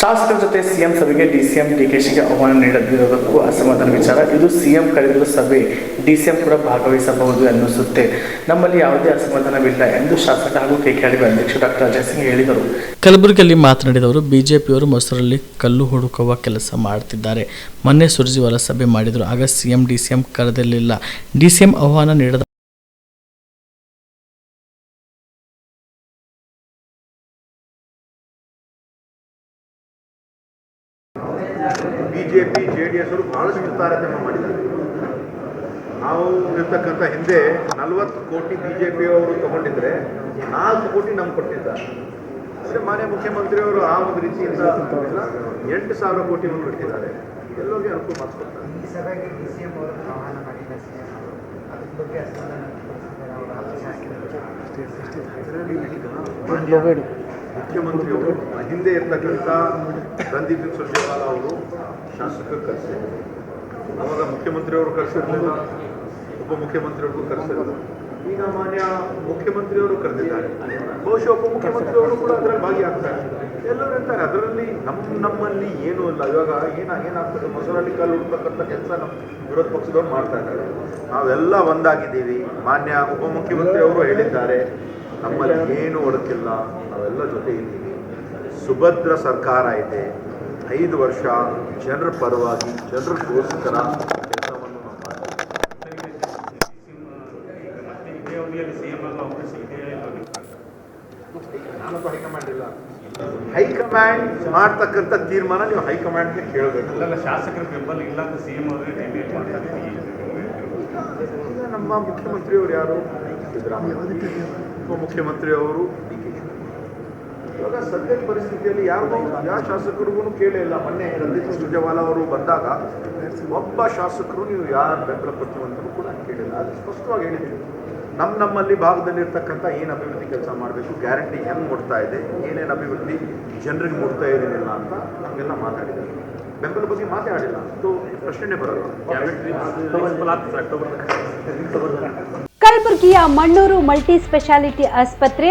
ಶಾಸಕರ ಜೊತೆ ಸಿಎಂ ಸಭೆಗೆ ಡಿಸಿಎಂ ಡಿಕೆಶಿಗೆ ಆಹ್ವಾನ ನೀಡದಿರುವುದಕ್ಕೂ ಅಸಮಾಧಾನ ವಿಚಾರ. ಇದು ಸಿಎಂ ಕರೆದಿರುವ ಸಭೆ ಡಿಸಿಎಂ ಕೂಡ ಭಾಗವಹಿಸಬಹುದು ಎನ್ನಿಸುತ್ತೆ. ನಮ್ಮಲ್ಲಿ ಯಾವುದೇ ಅಸಮಾಧಾನವಿಲ್ಲ ಎಂದು ಶಾಸಕ ಹಾಗೂ ಕೆಕೆಆರ್ಡಿ ಅಧ್ಯಕ್ಷ ಡಾಕ್ಟರ್ ಅಜಯ್ ಸಿಂಗ್ ಹೇಳಿದರು. ಕಲಬುರಗಿಯಲ್ಲಿ ಮಾತನಾಡಿದವರು, ಬಿಜೆಪಿಯವರು ಮೊಸರಲ್ಲಿ ಕಲ್ಲು ಹುಡುಕುವ ಕೆಲಸ ಮಾಡ್ತಿದ್ದಾರೆ ಮೊನ್ನೆ ಸುರ್ಜಿವಾಲ ಸಭೆ ಮಾಡಿದರು, ಆಗ ಸಿಎಂ ಡಿಸಿಎಂ ಕರೆದಿರಲಿಲ್ಲ. ಡಿಸಿಎಂ ಆಹ್ವಾನ ನೀಡದ B J P J D S ಅವರು ಬಹಳಷ್ಟು ತಾರತಮ್ಯ ಮಾಡಿದ್ದಾರೆ. ನಾವು ಇರ್ತಕ್ಕಂಥ ಹಿಂದೆ ನಲವತ್ತು ಕೋಟಿ ಬಿ ಜೆ ಪಿಯವರು ತಗೊಂಡಿದ್ರೆ ನಾಲ್ಕು ಕೋಟಿ ನಮ್ಗೆ ಕೊಟ್ಟಿದ್ದಾರೆ. ಅಂದರೆ ಮಾನ್ಯ ಮುಖ್ಯಮಂತ್ರಿಯವರು ಆ ಒಂದು ರೀತಿಯಿಂದ ಎಂಟು ಸಾವಿರ ಕೋಟಿ ಕೊಟ್ಟಿದ್ದಾರೆ ಎಲ್ಲರಿಗೆ ಅನುಕೂಲ ಮಾಡಿಸ್ಕೊಡ್ತಾರೆ. ಈ ಸಭೆಗೆ ಡಿ ಸಿ ಎಂ ಅವರು ಆಹ್ವಾನ ಮಾಡಿಲ್ಲ ಸಿ ಬಗ್ಗೆ ಅವರು. ಅದ್ರ ಬಗ್ಗೆ ಮುಖ್ಯಮಂತ್ರಿಯವರು, ಹಿಂದೆ ಇರ್ತಕ್ಕಂಥ ರಂದೀಪ್ ಸುರ್ಜೇವಾಲಾ ಅವರು, ಶಾಸಕರು ಕರೆಸಿದ್ರು. ಅವಾಗ ಮುಖ್ಯಮಂತ್ರಿಯವರು ಕರೆಸಿರ್ಲಿಲ್ಲ, ಉಪಮುಖ್ಯಮಂತ್ರಿಯವ್ರಿಗೂ ಕರೆಸಿರಲಿಲ್ಲ. ಈಗ ಮಾನ್ಯ ಮುಖ್ಯಮಂತ್ರಿಯವರು ಕರೆದಿದ್ದಾರೆ. ಬಹುಶಃ ಉಪಮುಖ್ಯಮಂತ್ರಿಯವರು ಕೂಡ ಅದರಲ್ಲಿ ಭಾಗಿಯಾಗ್ತಾರೆ. ಎಲ್ಲರೂ ಇರ್ತಾರೆ ಅದರಲ್ಲಿ ನಮ್ಮ ನಮ್ಮಲ್ಲಿ ಏನೂ ಇಲ್ಲ. ಇವಾಗ ಏನ, ಏನಾಗ್ತದೆ? ಮೊಸರಲ್ಲಿ ಕಾಲು ಹುಡ್ತಕ್ಕಂಥ ಕೆಲಸ ನಮ್ಮ ವಿರೋಧ ಪಕ್ಷದವ್ರು ಮಾಡ್ತಾ ಇದ್ದಾರೆ. ನಾವೆಲ್ಲ ಒಂದಾಗಿದ್ದೀವಿ. ಮಾನ್ಯ ಉಪಮುಖ್ಯಮಂತ್ರಿಯವರು ಹೇಳಿದ್ದಾರೆ. ನಮ್ಮಲ್ಲಿ ಏನು ಒಡಕಿಲ್ಲ ನಾವೆಲ್ಲ ಜೊತೆ ಇದ್ದೀವಿ. ಸುಭದ್ರ ಸರ್ಕಾರ ಇದೆ. ಐದು ವರ್ಷ ಜನರ ಪರವಾಗಿ ಜನರಿಗೋಸ್ಕರ ಕೆಲಸವನ್ನು ನಾವು ಮಾಡ್ತೀವಿ. ಹೈಕಮಾಂಡ್ ಇಲ್ಲ. ಹೈಕಮಾಂಡ್ ಮಾಡ್ತಕ್ಕಂಥ ತೀರ್ಮಾನ ನೀವು ಹೈಕಮಾಂಡ್ಗೆ ಕೇಳಬೇಕು. ಶಾಸಕರ ಬೆಂಬಲ ಇಲ್ಲ ಅಂತ ಸಿಎಂ ಅವರೇ ಡಿಬೇಟ್ ಮಾಡ್ತಾರೆ. ನಮ್ಮ ಮುಖ್ಯಮಂತ್ರಿಯವರು ಯಾರು? ಉಪಮುಖ್ಯಮಂತ್ರಿ ಉಪಮುಖ್ಯಮಂತ್ರಿಯವರು. ಇವಾಗ ಸದ್ಯದ ಪರಿಸ್ಥಿತಿಯಲ್ಲಿ ಯಾರು, ಯಾವ ಶಾಸಕರಿಗೂ ಕೇಳೇ ಇಲ್ಲ. ಮೊನ್ನೆ ರಂಜಿತ್ ಸುರ್ಜೇವಾಲಾ ಅವರು ಬಂದಾಗ ಒಬ್ಬ ಶಾಸಕರು ನೀವು ಯಾರು ಬೆಂಬಲ ಕೊಡ್ತೀವಿ ಅಂತಲೂ ಕೂಡ ಕೇಳಿಲ್ಲ. ಅದು ಸ್ಪಷ್ಟವಾಗಿ ಹೇಳಿದ್ದೀವಿ ನಮ್ಮ ನಮ್ಮಲ್ಲಿ ಭಾಗದಲ್ಲಿ ಇರ್ತಕ್ಕಂಥ ಏನು ಅಭಿವೃದ್ಧಿ ಕೆಲಸ ಮಾಡಬೇಕು, ಗ್ಯಾರಂಟಿ ಹೆಂಗೆ ಮೂಡ್ತಾ ಇದೆ, ಏನೇನು ಅಭಿವೃದ್ಧಿ ಜನರಿಗೆ ಮುಟ್ತಾ ಇರಲಿಲ್ಲ ಅಂತ ನಮಗೆಲ್ಲ ಮಾತಾಡಿದ್ದಾರೆ. ಬೆಂಬಲ ಬಗ್ಗೆ ಮಾತಾಡಿಲ್ಲ. ಅಂತೂ ಪ್ರಶ್ನೆ ಬರಲ್ಲ. ಕಲಬುರಗಿಯ ಮಣ್ಣೂರು ಮಲ್ಟಿ ಸ್ಪೆಷಾಲಿಟಿ ಆಸ್ಪತ್ರೆ